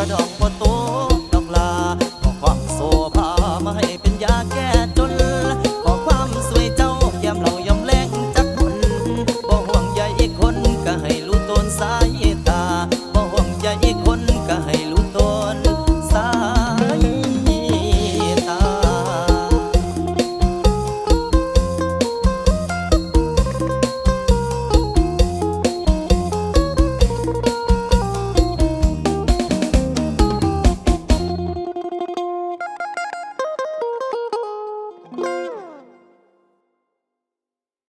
กระดอกบัวตู